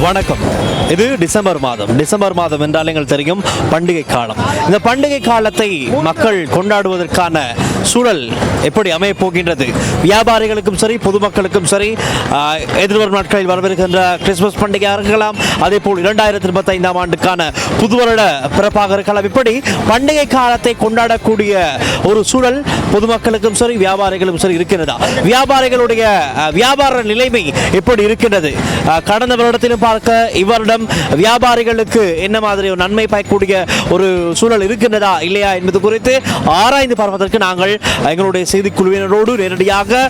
வணக்கம். இது டிசம்பர் மாதம். டிசம்பர் மாதம் என்றால் எங்கள் தெரியும் பண்டிகை காலம். இந்த பண்டிகை காலத்தை மக்கள் கொண்டாடுவதற்கான சூழல் எப்படி அமையப் போகின்றது? வியாபாரிகளுக்கும் சரி பொதுமக்களுக்கும் சரி எதிர்வரும் நாட்களில் வரவிருக்கின்ற கிறிஸ்துமஸ் பண்டிகையாக இருக்கலாம் அதே போல் இரண்டாயிரத்தி இருபத்தி ஐந்தாம் ஆண்டுக்கான புது வருட பிறப்பாக இருக்கலாம். இப்படி பண்டிகை காலத்தை கொண்டாடக்கூடிய ஒரு சூழல் பொதுமக்களுக்கும் சரி வியாபாரிகளுக்கும் சரி இருக்கிறதா வியாபாரிகளுடைய வியாபார நிலைமை எப்படி இருக்கின்றது? கடந்த வருடத்திலும் பார்க்க இவரிடம் வியாபாரிகளுக்கு என்ன மாதிரி ஒரு நன்மை பயக்கூடிய ஒரு சூழல் இருக்கின்றதா இல்லையா என்பது குறித்து ஆராய்ந்து பார்ப்பதற்கு நாங்கள் எங்களுடைய செய்திக்குழுவினரோடு நேரடியாக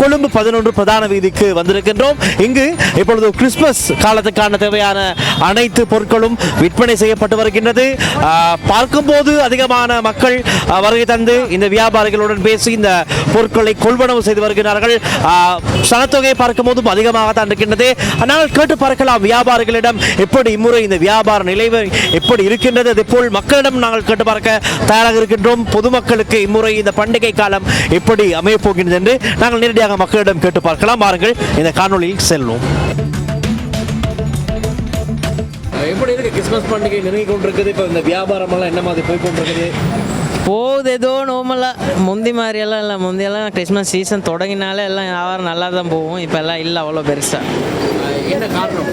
கொழும்பு பதினொன்று பிரதான வீதிக்கு வந்திருக்கின்றோம். இங்கு இப்பொழுது கிறிஸ்துமஸ் காலத்துக்கான தேவையான அனைத்து பொருட்களும் விற்பனை செய்யப்பட்டு வருகின்றது. பார்க்கும்போது அதிகமான மக்கள் வருகை தந்து இந்த வியாபாரிகளுடன் பேசி இந்த பொருட்களை கொள்வனவு செய்து வருகிறார்கள். சனத்தொகையை பார்க்கும் போதும் அதிகமாக தான் இருக்கின்றது. ஆனால் கேட்டு பார்க்கலாம் வியாபாரிகளிடம் எப்படி இம்முறை இந்த வியாபார நிலைமை எப்படி இருக்கின்றது. அதே போல் மக்களிடம் நாங்கள் கேட்டு பார்க்க தயாராக இருக்கின்றோம். பொதுமக்களுக்கு இம்முறை இந்த பண்டிகை காலம் எப்படி அமையப் போகின்றது என்று நாங்கள் நேரடியாக மக்களிடம் கேட்டு பார்க்கலாம். வாருங்கள் இந்த காணொளியில் செல்வோம். எப்படி இருக்கு? கிறிஸ்துமஸ் பண்டிகை நெருங்கி கொண்டிருக்குது. இப்போ இந்த வியாபாரம் எல்லாம் என்ன மாதிரி போய் கொண்டிருக்குது? போகுது ஏதோ நார்மலாக முந்தி மாதிரியெல்லாம் இல்லை. முந்தியெல்லாம் கிறிஸ்மஸ் சீசன் தொடங்கினாலே எல்லாம் வியாபாரம் நல்லா தான் போகும். இப்போ எல்லாம் இல்லை அவ்வளோ பெருசாக என்ன காரணம்?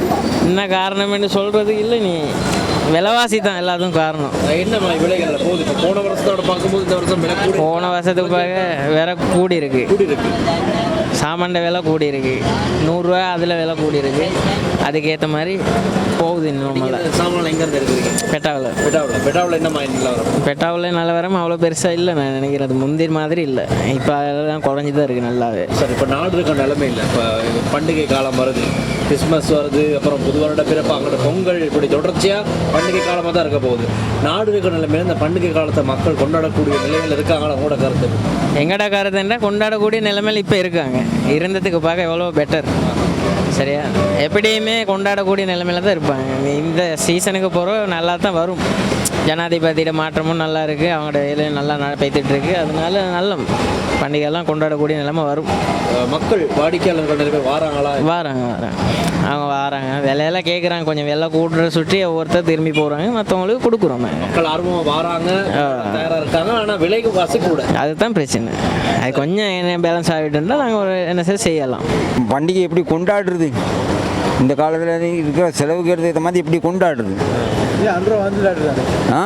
என்ன காரணம்னு சொல்கிறது இல்லை நீ. விலைவாசி தான் எல்லாத்துக்கும் காரணம். என்ன விலைகள் போகுது? இப்போ போன வருஷத்தோட பார்க்கும்போது இந்த வருஷம் விலை கூடி போன வருஷத்துக்கு பார்க்க விலை கூடி இருக்கு கூடி இருக்கு சாமான்ட விலை கூடி இருக்கு நூறுரூவா அதில் விலை கூடி இருக்கு அதுக்கேற்ற மாதிரி போகுது நார்மலாக சாமான் எங்க இருந்து எடுக்கிறீங்க? பெட்டாவில். பெட்டாவில். பெட்டாவில் என்ன வரும்? பெட்டாவில் நல்ல வரம் அவ்வளோ பெருசாக இல்லை நான் நினைக்கிறது. முந்தி மாதிரி இல்லை. இப்போ அதெல்லாம் குறைஞ்சி தான் இருக்குது நல்லாவே. சார் இப்போ நாடு இருக்க நிலைமை இல்லை. இப்போ பண்டிகை காலம் வருது. கிறிஸ்மஸ் வருது அப்புறம் புது வருட பிறப்பு அங்கே பொங்கல் இப்படி தொடர்ச்சியாக பண்டிகை காலமாக தான் இருக்க போகுது. நாடு இருக்கிற நிலைமையில இந்த பண்டிகை காலத்தை மக்கள் கொண்டாடக்கூடிய நிலையில் இருக்காங்களா கூட கருத்து எங்கட கருத்துன்னா கொண்டாடக்கூடிய நிலைமையில் இப்போ இருக்காங்க. இருந்ததுக்கு பார்க்க எவ்வளோ பெட்டர் சரியா? எப்படியுமே கொண்டாடக்கூடிய நிலைமையில தான் இருப்பாங்க. இந்த சீசனுக்கு போகிறோம் நல்லா தான் வரும். ஜனாதிபதியோட மாற்றமும் நல்லா இருக்குது அவங்களோட வேலையும் நல்லா இருக்கு. அதனால நல்ல பண்டிகைலாம் கொண்டாடக்கூடிய நிலைமை வரும். மக்கள் வாடிக்கையாளர்கள் வாராங்களா? வாராங்க வராங்க. அவங்க வராங்க. விலையெல்லாம் கேட்குறாங்க கொஞ்சம் விலை கூடுற சுற்றி ஒவ்வொருத்தர் திரும்பி போகிறாங்க மற்றவங்களுக்கு கொடுக்குறோம். மக்கள் ஆர்வமாக வாராங்க. தயாராக இருக்காங்க. ஆனால் விலைக்கு வசதி கூட. அதுதான் பிரச்சனை. அது கொஞ்சம் என்ன பேலன்ஸ் ஆகிட்டு இருந்தால் நாங்கள் ஒரு என்ன செய்ய செய்யலாம். பண்டிகை எப்படி கொண்டாடுறது? இந்த காலத்தில் இருக்கிற செலவுக்கு ஏற்ற மாதிரி எப்படி கொண்டாடுறது. ஆ?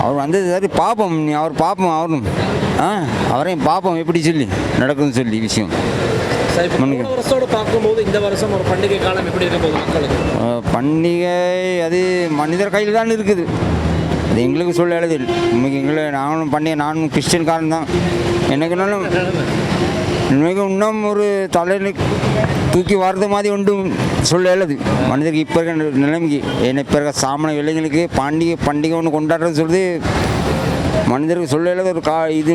அவர் வந்தது சரி பார்ப்போம் நீ அவர் பார்ப்போம் அவரும். ஆ? அவரையும் பார்ப்போம் எப்படி சொல்லி நடக்குதுன்னு சொல்லி விஷயம். பண்டிகை அது மனிதர் கையில் தான் இருக்குது. அது எங்களுக்கு சொல்ல எழுது இன்னைக்கு எங்களை நானும் பண்டிகை நானும் கிறிஸ்டின்காரன் தான். எனக்குனாலும் இன்னைக்கு இன்னும் ஒரு தலையில் தூக்கி வரது மாதிரி ஒன்றும் சொல்ல எழுது மனிதருக்கு இப்போ இருக்க நிலைமைக்கு. ஏன்னா இப்போ இருக்க சாமன இளைஞர்களுக்கு பண்டிகை பண்டிகை ஒன்று கொண்டாடுறது சொல்றது மனிதருக்கு சொல்ல எழுத ஒரு கா இது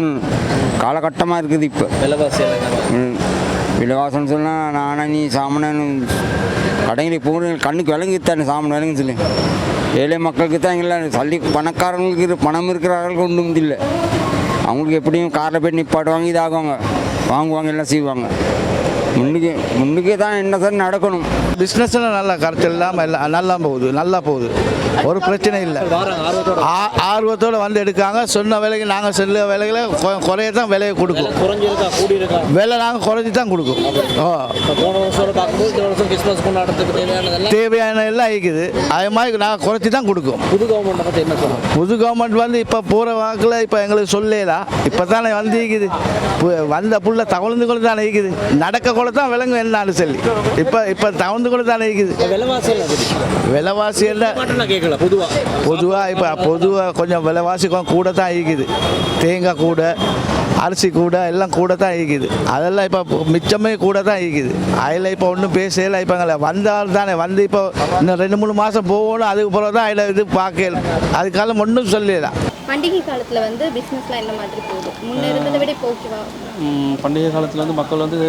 காலகட்டமாக இருக்குது இப்போ. விலைவாசி. விலைவாசம்னு சொன்னால் நானா நீ சாமனு கடைங்களுக்கு போகிற கண்ணுக்கு விளங்கித்தானே சாமன் விளங்குன்னு சொல்லி. ஏழை மக்களுக்கு தான் இல்லை சல்லி பணக்காரங்களுக்கு பணம் இருக்கிறவர்களுக்கு ஒன்றும் இல்லை. அவங்களுக்கு எப்படியும் காரில் போய் நிப்பாட்டுவாங்க இதாகுவாங்க. வாங்குவாங்க எல்லாம் செய்வாங்க. முன்னுக்கு முன்னுக்கு தான் என்ன சார் நடக்கணும். பிஸ்னஸில் நல்லா கரைச்சல் இல்லாமல் நல்லா போகுது நல்லா போகுது. ஒரு பிரச்சனை இல்லை. ஆர்வத்தோட வந்து எடுக்காங்க. சொன்ன விலைக்கு நாங்கள் செல்ல விலைகளை குறைய தான் விலையை கொடுக்கும். விலை நாங்கள் குறைஞ்சி தான் கொடுக்கும். தேவையான எல்லாம் இருக்குது அது மாதிரி நாங்கள் குறைச்சி தான் கொடுக்கும். புது கவர்மெண்ட்டை பற்றி என்ன சொல்லணும் புது கவர்மெண்ட் வந்து இப்போ போகிற வாக்கில் இப்போ எங்களுக்கு சொல்லலாம் இப்போ தானே வந்து இருக்குது வந்த புள்ள தவழ்ந்து கொண்டு தானே இருக்குது நடக்க கூட தான் விலங்கு என்னாலும் சொல்லி. இப்போ இப்போ தவழ்ந்து கூட தானே இருக்குது விலைவாசி விலைவாசி எல்லாம் மட்டும் பொதுவாக பொதுவாக இப்போ பொதுவாக கொஞ்சம் விலைவாசி கொஞ்சம் கூட தான் இருக்குது. தேங்காய் கூட அரிசி கூட எல்லாம் கூட தான் இருக்குது. அதெல்லாம் இப்போ மிச்சமே கூட தான் இருக்குது. அதில் இப்போ ஒன்றும் பேசல இப்போங்கள வந்தால் தானே வந்து இப்போ இன்னும் ரெண்டு மூணு மாதம் போகணும் அதுக்கு பிறகு தான் அதில் இது பார்க்கல. அதுக்காலம் ஒன்றும் சொல்லலாம் பண்டிகை காலத்தில் வந்து பிஸ்னஸ்லாம் என்ன மாதிரி போகுது? முன்ன இருந்ததை விட இப்போ ஓகேவா பண்டிகை காலத்தில் வந்து மக்கள் வந்து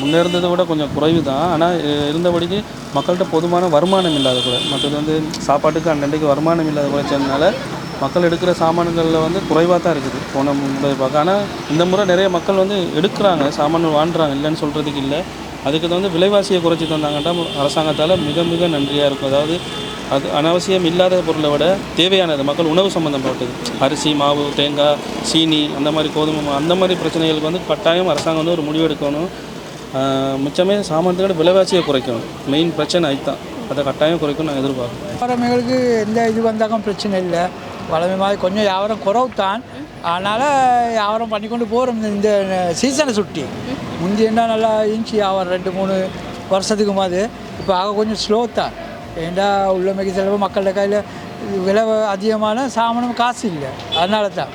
முன்னேறதை விட கொஞ்சம் குறைவு தான் ஆனால் இருந்தபடிக்கு மக்கள்கிட்ட போதுமான வருமானம் இல்லாத கூட. மற்றது வந்து சாப்பாட்டுக்கு அன்னன்றைக்கு வருமானம் இல்லாத குறைச்சதுனால மக்கள் எடுக்கிற சாமான்களில் வந்து குறைவாக தான் இருக்குது. போன முறை பார்க்க. ஆனால் இந்த முறை நிறைய மக்கள் வந்து எடுக்கிறாங்க. சாமான்கள் வாங்குறாங்க. இல்லைன்னு சொல்கிறதுக்கு இல்லை. அதுக்கு வந்து விலைவாசியை குறைச்சி தந்தாங்கன்னா அரசாங்கத்தால் மிக மிக நன்றியாக இருக்கும். அதாவது அது அனாவசியம் இல்லாத பொருளை விட தேவையானது. மக்கள் உணவு சம்மந்தப்பட்டது அரிசி மாவு தேங்காய் சீனி அந்த மாதிரி கோதுமை அந்த மாதிரி பிரச்சனைகளுக்கு வந்து கட்டாயம் அரசாங்கம் வந்து ஒரு முடிவு எடுக்கணும். மிச்சமே சாமான்களோட விலைவாசியை குறைக்கணும். மெயின் பிரச்சனை அதுதான். அதை கட்டாயம் குறைக்கும் நான் எதிர்பார்க்குறேன். வியாபாரங்களுக்கு எந்த இது வந்தாலும் பிரச்சனை இல்லை. வளமை மாதிரி கொஞ்சம் வியாபாரம் குறவு தான் அதனால் வியாபாரம் பண்ணிக்கொண்டு போகிறோம் இந்த சீசனை சுட்டி. முந்தியன்னா நல்லா இருந்துச்சு வியாபாரம் ரெண்டு மூணு வருஷத்துக்கு மாதிரி இப்போ ஆக கொஞ்சம் ஸ்லோ தான். ஏண்டா உள்ளமைக்கு செலவு மக்கள்கிட்ட கையில் விலை அதிகமான சாமானும் காசு இல்லை. அதனால தான்